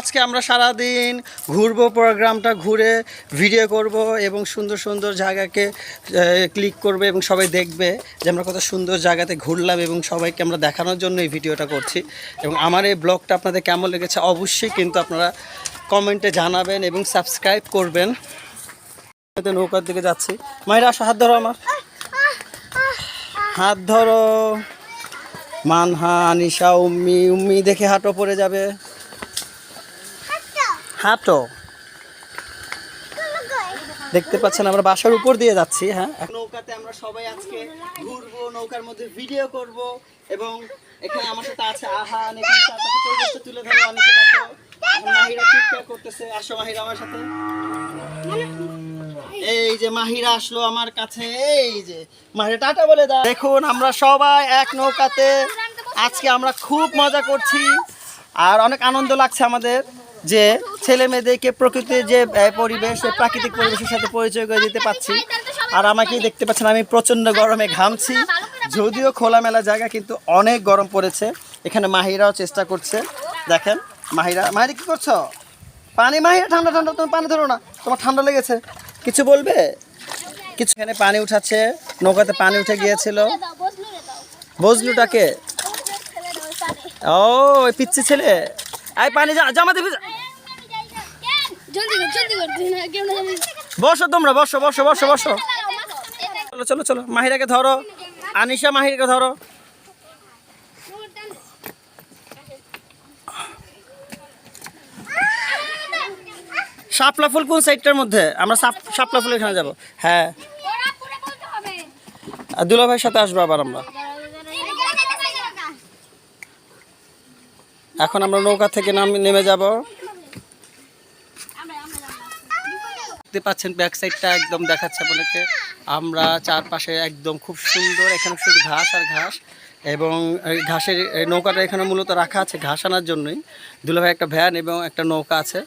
আজকে আমরা সারা দিন ঘুরবো প্রোগ্রামটা, ঘুরে ভিডিও করব এবং সুন্দর সুন্দর জায়গাকে ক্লিক করবে এবং সবাই দেখবে যে আমরা কত সুন্দর জায়গাতে ঘুরলাম এবং সবাইকে আমরা দেখানোর জন্য এই ভিডিওটা করছি। এবং আমার এই ব্লগটা আপনাদের কেমন লেগেছে অবশ্যই কিন্তু আপনারা কমেন্টে জানাবেন এবং সাবস্ক্রাইব করবেন। নৌকার দিকে যাচ্ছি। মায়েরা আসো, হাত ধরো আমার। হাত ধরো। মানহা আনিশা উম্মি উম্মি দেখে হাঁটো, পড়ে যাবে। হাঁটো দেখতে পাচ্ছেন আমরা বাসার উপর দিয়ে যাচ্ছি হ্যাঁ। নৌকাতে আমরা সবাই আজকে ঘুরবো, নৌকার মধ্যে ভিডিও করব এবং এখানে আমার সাথে আছে আহান এখানে চারপাশে পরিবেশটা তুলে ধরো, অনেকে দেখো। মাহিরা চিৎকার করতেছে, আসো মাহিরা আমার সাথে। এই যে মাহিরা আসলো আমার কাছে, এই যে মাহিরা টাটা বলে দাও। দেখুন, আমরা সবাই এক নৌকাতে। আজকে আমরা খুব মজা করছি, আর অনেক আনন্দ লাগছে আমাদের। যে ছেলে মেয়েদেরকে প্রকৃতির যে পরিবেশ প্রাকৃতিক পরিবেশের সাথে পরিচয় করে দিতে পারছি আর আমাকেই দেখতে পাচ্ছেন, আমি প্রচণ্ড গরমে ঘামছি। যদিও খোলামেলা জায়গা, কিন্তু অনেক গরম পড়েছে। এখানে মাহিরাও চেষ্টা করছে। দেখেন, মাহিরা মাহিরা কী করছ? পানি মাহিরা, ঠান্ডা ঠান্ডা, তুমি পানি ধরো না। তোমার ঠান্ডা লেগেছে। কিছু বলবে? কিছু এখানে পানি উঠাচ্ছে। নৌকাতে পানি উঠে গিয়েছিল। বজলুটাকে? ও পিচ্ছি ছেলে। আই পানি জামা দেবে বসো তোমরা, বসো বসো বসো বসো। চলো চলো চলো, মাহিরাকে ধরো। আনিশা মাহিরাকে ধরো। শাপলা ফুল কোন সাইডটার মধ্যে? আমরা শাপলা ফুল এখানে যাব। হ্যাঁ। দুলা ভাইয়ের সাথে আসব আবার আমরা। এখন আমরা নৌকা থেকে নাম নেমে যাব। দেখতে পাচ্ছেন ব্যাক সাইডটা একদম দেখাচ্ছে আপনাকে। আমরা চারপাশে একদম খুব সুন্দর এখানে শুধু ঘাস আর ঘাস এবং এই ঘাসের নৌকাটা এখানে মূলত রাখা আছে ঘাস আনার জন্যই। দুলাভাই একটা ভ্যান এবং একটা নৌকা আছে।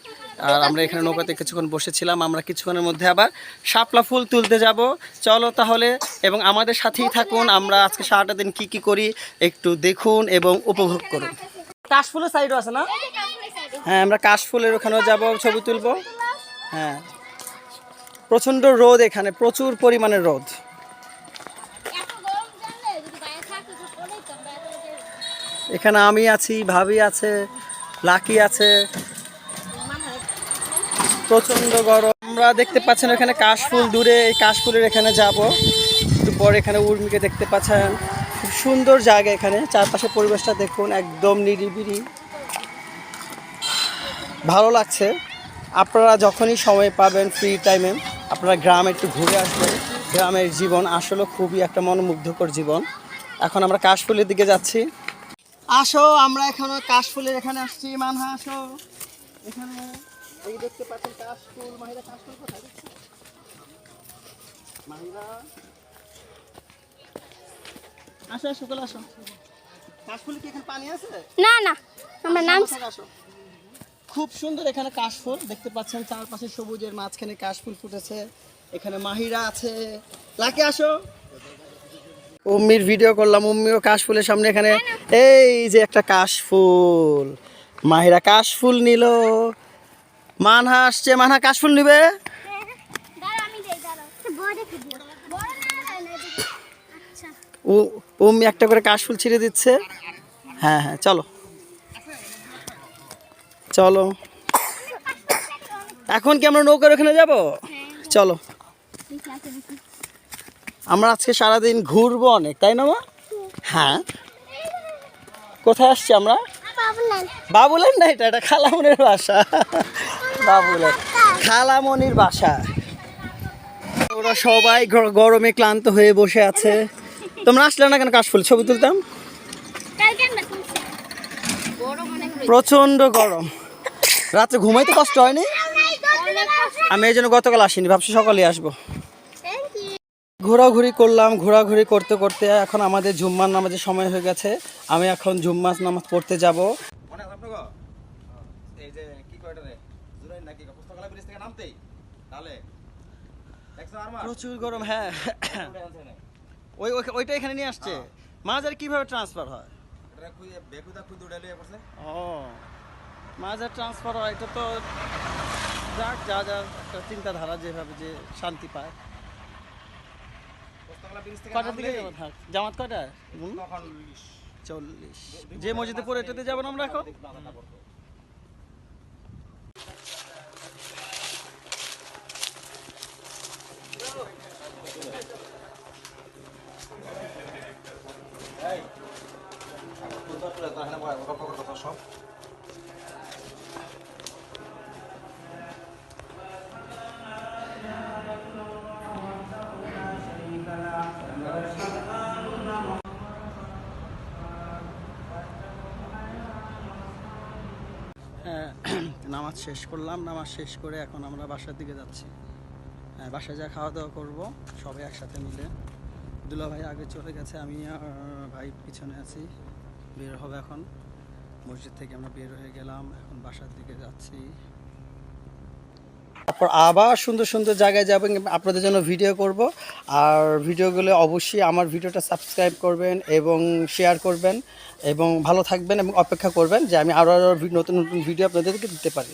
আর আমরা এখানে নৌকাতে কিছুক্ষণ বসেছিলাম আমরা কিছুক্ষণের মধ্যে আবার শাপলা ফুল তুলতে যাব। চলো তাহলে এবং আমাদের সাথেই থাকুন আমরা আজকে সারাটা দিন কী কী করি একটু দেখুন এবং উপভোগ করুন। কাশফুলের সাইডও আছে না? হ্যাঁ আমরা কাশফুলের ওখানেও যাব ছবি তুলবো। হ্যাঁ। প্রচণ্ড রোদ এখানে, প্রচুর পরিমাণে রোদ। এখানে আমি আছি, ভাবি আছে, লাকি আছে। প্রচণ্ড গরম। আমরা দেখতে পাচ্ছেন এখানে কাশফুল দূরে, এই কাশফুলের এখানে যাব। একটু পরে এখানে উর্মিকে দেখতে পাচ্ছেন। খুব সুন্দর জায়গা এখানে। চারপাশে পরিবেশটা দেখুন, একদম নিরিবিরি ভালো লাগছে। আপনারা যখনই সময় পাবেন ফ্রি টাইমে আপনারা গ্রামে একটু ঘুরে আসবেন। গ্রামের জীবন আসলে খুবই একটা মনোমুগ্ধকর জীবন। এখন আমরা কাশফুলের দিকে যাচ্ছি। আসো আমরা এখানে কাশফুলের এখানে আসছি। মানহা আসো। এখানে এই দেখতে পাচ্ছেন কাশফুল। মাহিরা কাশফুল কোথায় মাহিরা। আসো আসো আসো। কাশফুলে কি এখানে পানি আছে? না না আমরা নাম আসো। খুব সুন্দর এখানে কাশফুল। দেখতে পাচ্ছেন চারপাশে সবুজের মাঝখানে কাশফুল ফুটেছে। এখানে মাহিরা আছে। লাকি আসো। উম্মির ভিডিও করলাম। উম্মিও কাশফুলের সামনে এখানে। এই যে একটা কাশফুল। মাহিরা কাশফুল নিল। মানহা আসছে। মানহা কাশফুল নিবে? আচ্ছা। উম্মি একটা করে কাশফুল ছিঁড়ে দিচ্ছে। হ্যাঁ হ্যাঁ চলো। চলো। এখন কি আমরা নৌকার ওখানে যাব? চলো। আমরা আজকে সারাদিন ঘুরবো অনেক তাই না মা? হ্যাঁ। কোথায় আসছি আমরা? বাবুলের না এটা? এটা খালামনির বাসা। বাবুলের খালামনির বাসা। ওরা সবাই গরমে ক্লান্ত হয়ে বসে আছে। তোমরা আসলে না কেন কাশফুল? ছবি তুলতাম? প্রচণ্ড গরম। রাত্রে ঘুমাইতে কষ্ট হয়নি? আমি এই জন্য গতকাল আসিনি ভাবছি সকালে আসব। ঘোরাঘুরি করলাম ঘোরাঘুরি করতে করতে এখন আমাদের জুম্মার নামাজের সময় হয়ে গেছে। আমি এখন জুম্মার নামাজ পড়তে যাব। প্রচুর গরম হ্যাঁ। ওই ওই- ওইটা এখানে নিয়ে আসছে। মাছ আর কীভাবে ট্রান্সফার হয়? ও। মাঝে ট্রান্সফার হয় এটা তো যাক যা যা একটা চিন্তাধারা যেভাবে যে শান্তি পায়। কটার দিকে থাক জামাত কয়টা চল্লিশ। যে মসজিদে পড়ে এটাতে যাব আমরা এখন? নামাজ শেষ করলাম। নামাজ শেষ করে এখন আমরা বাসার দিকে যাচ্ছি। বাসায় যা খাওয়া দাওয়া করব, সবাই একসাথে মিলে। দুলা ভাই আগে চলে গেছে, আমি ভাই পিছনে আছি। বের হবে এখন। মসজিদ থেকে আমরা বের হয়ে গেলাম, এখন বাসার দিকে যাচ্ছি। তারপর আবার সুন্দর সুন্দর জায়গায় যাবেন আপনাদের জন্য ভিডিও করব। আর ভিডিওগুলো অবশ্যই আমার ভিডিওটা সাবস্ক্রাইব করবেন এবং শেয়ার করবেন এবং ভালো থাকবেন এবং অপেক্ষা করবেন যে আমি আরও আরও নতুন নতুন ভিডিও আপনাদেরকে দিতে পারি।